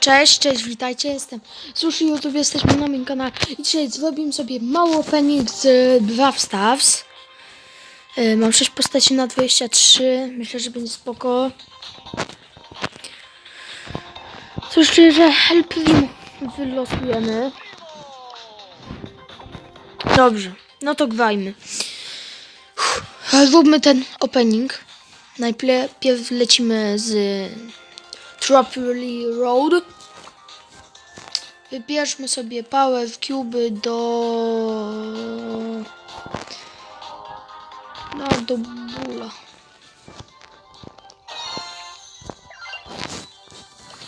Cześć, cześć, witajcie, jestem Sushi YouTube, jesteśmy na moim kanale i dzisiaj zrobimy sobie mały opening z Brawl Stars. Yy, Mam 6 postaci na 23, myślę, że będzie spoko. Czuję, że Help Primo wylosujemy. Dobrze, no to gwajmy. Uff, Zróbmy ten opening. Najpierw lecimy z Tropoli Road. Wybierzmy sobie Power Cube do... No, do bóla.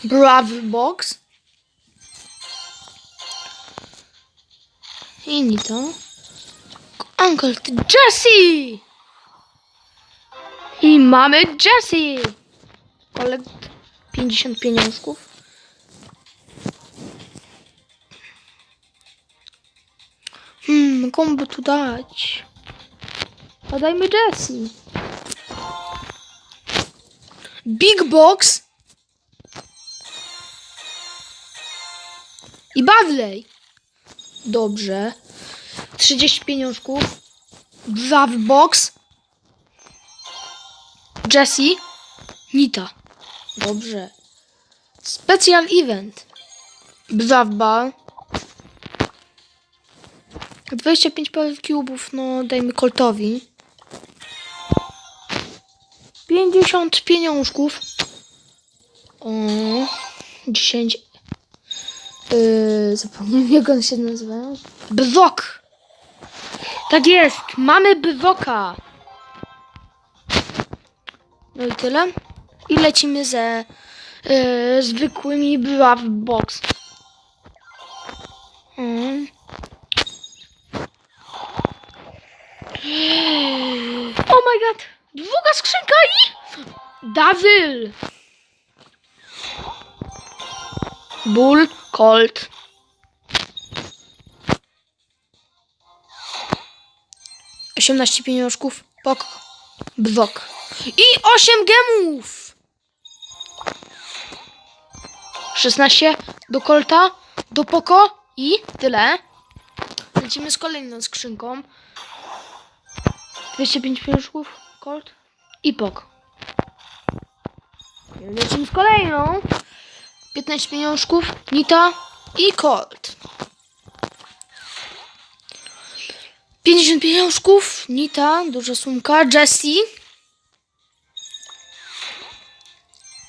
Brawl Box. I nie to. Uncle Jesse! I mamy Jesse! Kolek 50 pieniążków. Hmm, komu by tu dać? Podajmy Jessie. Big Box. I Bawley. Dobrze. 30 pieniążków. Brawl Box. Jessie. Nita. Dobrze. Special event. Brawba. 25 power cubów, no dajmy Coltowi. 50 pieniążków. O, 10. Yy, zapomniałem jak on się nazywa. Bywok. Tak jest, mamy bywoka. No i tyle. I lecimy ze yy, zwykłymi Brawl Box. Mm. Oh my god! Długa skrzynka i... Dawyl! Bull, Colt. Osiemnaście pieniążków, pok, bwok. I osiem gemów! 16 do Colta, do Poko i tyle. Lecimy z kolejną skrzynką. 205 pieniążków, Colt i Pok. Lecimy z kolejną. 15 pieniążków, Nita i Colt. 50 pieniążków, Nita, duża sumka, Jessie.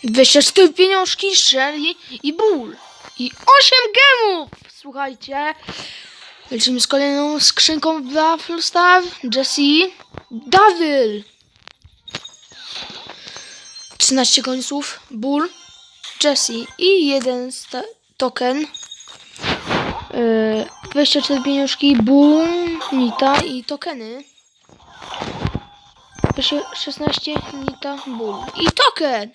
24 pieniążki, Shelly i Bull. I 8 gemów! Słuchajcie. Lecimy z kolejną skrzynką Brawl Star. Jessie. Daryl. 13 końców. Bull. Jessie. I jeden token. Yy, 24 pieniążki. Bull. Nita i tokeny. Proszę, 16 Nita. Bull. I token.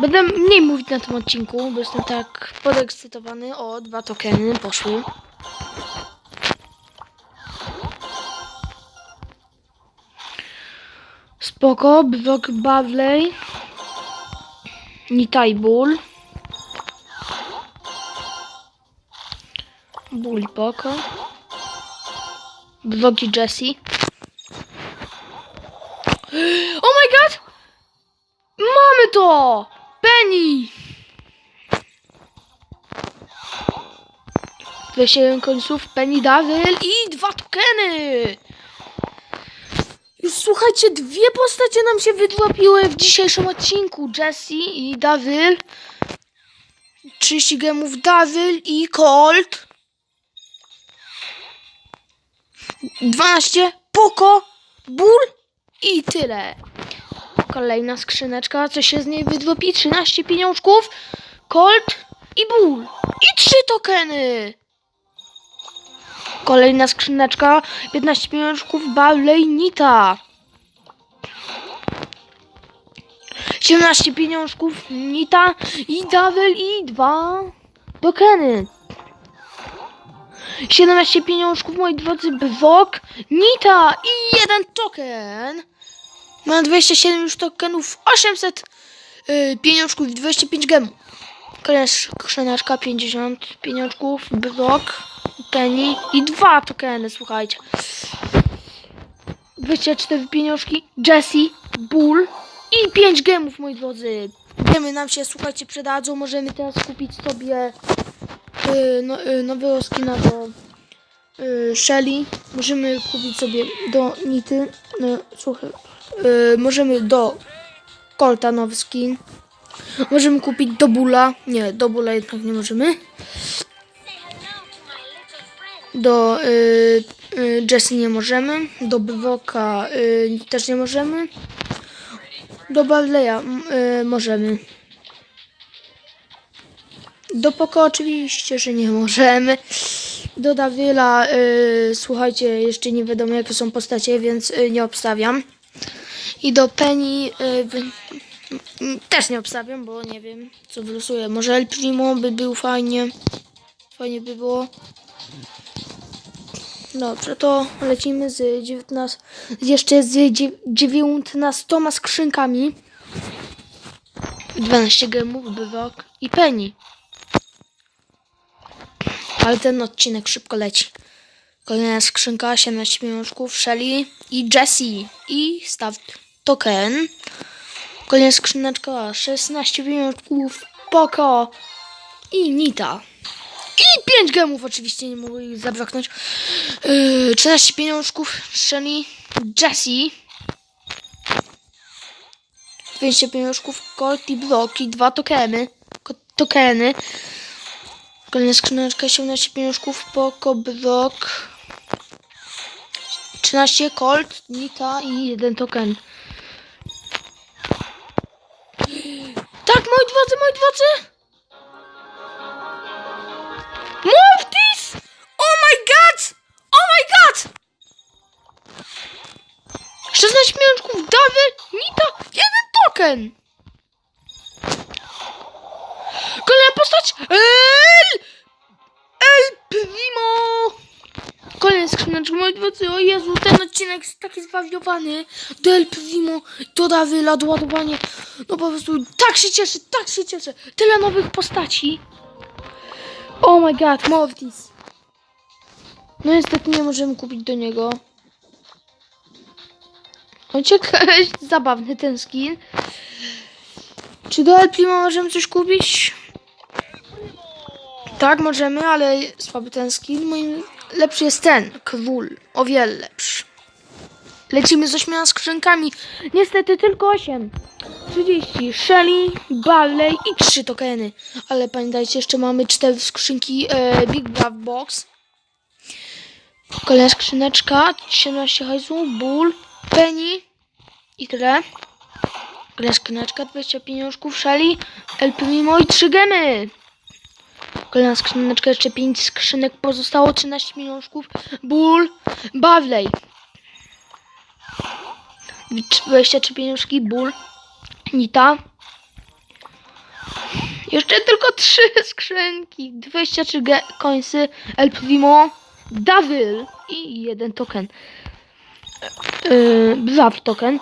Będę mniej mówić na tym odcinku, bo jestem tak podekscytowany. O, dwa tokeny poszły. Spoko, Brock Bavley. Nitai Bull. Bull Poko. Brock Jesse. Oh my god! Mamy to! Penny! 27 końców, Penny Daryl i dwa tokeny! Już słuchajcie, dwie postacie nam się wydłapiły w dzisiejszym odcinku. Jessie i Daryl. 30 gemów Daryl i Colt. 12 Poco, Bull i tyle. Kolejna skrzyneczka, co się z niej wydrobi? 13 pieniążków, Colt i Bull. I 3 tokeny. Kolejna skrzyneczka, 15 pieniążków, Barley Nita. 17 pieniążków, Nita i Double i 2 tokeny. 17 pieniążków, moi drodzy, Bwok, Nita i jeden token. Mam 27 już tokenów, 800 y, pieniążków i 25 gemów. Kolejna skrzyneczka, 50 pieniążków, Bwok, Penny i dwa tokeny, słuchajcie. 24 pieniążki, Jessie, Bull i 5 gemów, moi drodzy. Gemy nam się, słuchajcie, przydadzą. Możemy teraz kupić sobie y, no, y, nowego skina do y, Shelly. Możemy kupić sobie do Nity. No, słuchaj, y, możemy do Colta nowy skin. Możemy kupić do Bula. Nie, do Bula jednak nie możemy. Do y, y, Jessie nie możemy. Do Bywoka y, też nie możemy. Do Barleya m- y, możemy. Do Poko oczywiście, że nie możemy. Do Davila, y, słuchajcie, jeszcze nie wiadomo jakie są postacie, więc y, nie obstawiam. I do Penny y, też nie obstawiam, bo nie wiem co wylosuję. Może El Primo by był fajnie. Fajnie by było. Dobrze, to lecimy z 19, jeszcze z dzie- 19 skrzynkami. 12 gemów, bywak i penny. Ale ten odcinek szybko leci. Kolejna skrzynka, 17 pieniążków, Shelly i Jessie. I staw token. Kolejna skrzyneczka, 16 pieniążków, Poco i Nita. I 5 gemów oczywiście, nie mogę ich zabraknąć. Yy, 13 pieniążków, Shelly, Jessie. 200 pieniążków, Colt i Block i dwa tokeny. Ko- tokeny. Kolejna skrzyneczka, 17 pieniążków, Poco, Block. 13 Colt, Nita i jeden token. Drodzy, moi drodzy! Mortis! Oh my god! Oh my god! 16 pieniążków, Dawy, Nita, jeden token! Kolejna postać! El! Kolejna skrzyneczka, moi drodzy, o Jezu, ten odcinek jest taki zwariowany. Do El Primo, do Dawyla, doładowanie. No po prostu tak się cieszę, tak się cieszę. Tyle nowych postaci. Oh my god, Mortis. No niestety nie możemy kupić do niego. On ciekawy, zabawny ten skin. Czy do El Primo możemy coś kupić? Tak, możemy, ale słaby ten skin. Moim lepszy jest ten, król. O wiele lepszy. Lecimy z ośmioma skrzynkami. Niestety tylko 8. 30. Shelly, Barley i 3 tokeny. Ale pamiętajcie, jeszcze mamy 4 skrzynki e, Big Brav Box. Kolejna skrzyneczka. 17 hajsu, Bull, Penny i tyle. Kolejna skrzyneczka, 20 pieniążków, Shelly, El Primo i 3 gemy. Kolejna skrzyneczka, jeszcze 5 skrzynek pozostało, 13 pieniążków, Bull, Barley. 23 pieniążki, Bull, Nita. Jeszcze tylko 3 skrzynki, 23 ge- końsy, El Primo, Davil i jeden token. Yy, token.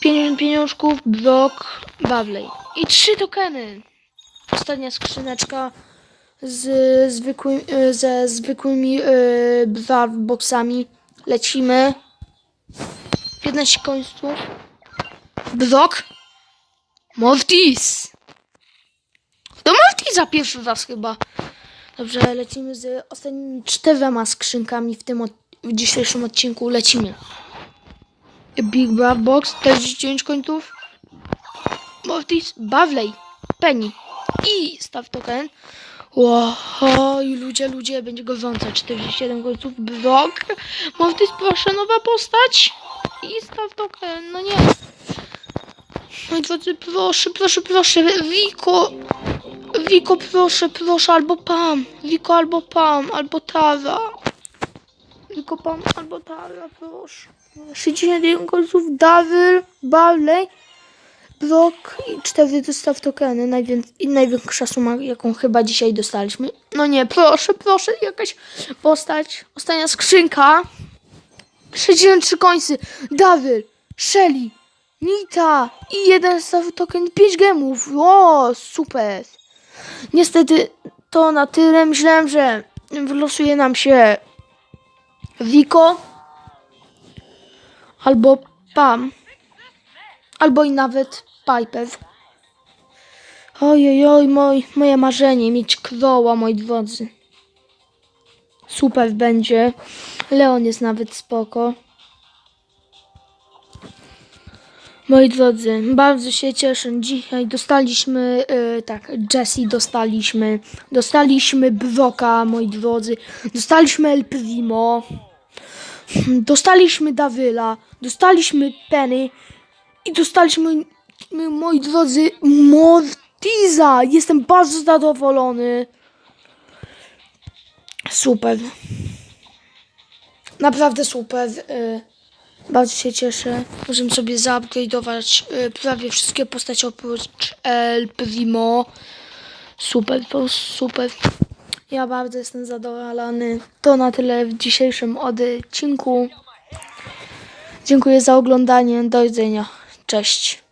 50 pieniążków, blok, Bawley. I 3 tokeny. Ostatnia skrzyneczka z zwykłym, y, ze zwykłymi yy, Bzaw boxami. Lecimy. 15 końców. Blok. Mortis. Do Mortisa pierwszy raz chyba. Dobrze, lecimy z ostatnimi czterema skrzynkami w tym od, w dzisiejszym odcinku. Lecimy. Big Brav Box, 49 końców. Mortis, Bawley, Penny i staw token. Wow, ludzie, ludzie, będzie gorąco. 47 końców, Brock. Mortis, proszę, nowa postać. I staw token, no nie. Moi drodzy, proszę, proszę, proszę, Rico. Wiko, proszę, proszę, albo Pam. Wiko, albo Pam, albo Tara. Wiko, Pam, albo Tara, proszę. 61 końców, Daryl, Barley, Brock i 4 dostaw tokeny. Najwię- i największa suma, jaką chyba dzisiaj dostaliśmy. No nie, proszę, proszę, jakaś postać. Ostatnia skrzynka. 63 końcy. Dawyl, Shelly, Nita i jeden dostaw token 5 gemów. O, super. Niestety to na tyle. Myślałem, że wylosuje nam się Wiko albo Pam. Albo i nawet Piper. Ojej, oj, moj, moje marzenie, mieć kroła, moi drodzy. Super będzie. Leon jest nawet spoko. Moi drodzy, bardzo się cieszę. Dzisiaj dostaliśmy, y, tak, Jessie dostaliśmy, dostaliśmy Broka, moi drodzy, dostaliśmy El Primo, dostaliśmy Dawyla, dostaliśmy Penny i dostaliśmy, moi drodzy, Mortiza. Jestem bardzo zadowolony. Super. Naprawdę super. y, Bardzo się cieszę. Możemy sobie zaupgrade'ować y, prawie wszystkie postacie oprócz El Primo. Super, po super. Ja bardzo jestem zadowolony. To na tyle w dzisiejszym odcinku. Dziękuję za oglądanie. Do widzenia. Cześć.